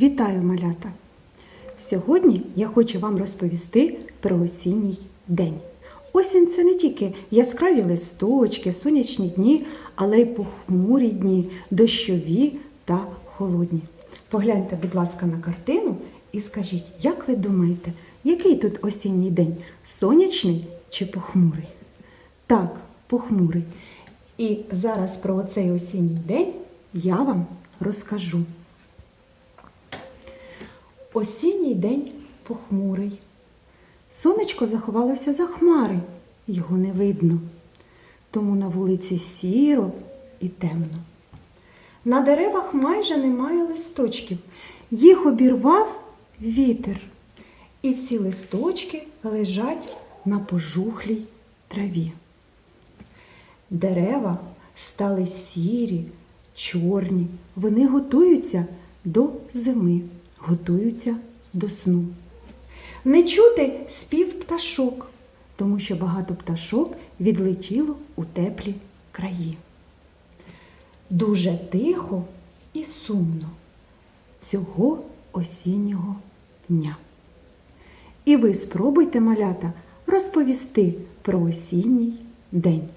Вітаю, малята! Сьогодні я хочу вам розповісти про осінній день. Осінь це не тільки яскраві листочки, сонячні дні, але й похмурі дні, дощові та холодні. Погляньте, будь ласка, на картину і скажіть, як ви думаєте, який тут осінній день? Сонячний чи похмурий? Так, похмурий. І зараз про цей осінній день я вам розкажу. Осінній день похмурий. Сонечко заховалося за хмари, його не видно. Тому на вулиці сіро і темно. На деревах майже немає листочків. Їх обірвав вітер. І всі листочки лежать на пожухлій траві. Дерева стали сірі, чорні. Вони готуються до зими, готуються до сну. Не чути спів пташок, тому що багато пташок відлетіло у теплі краї. Дуже тихо і сумно цього осіннього дня. І ви спробуйте, малята, розповісти про осінній день.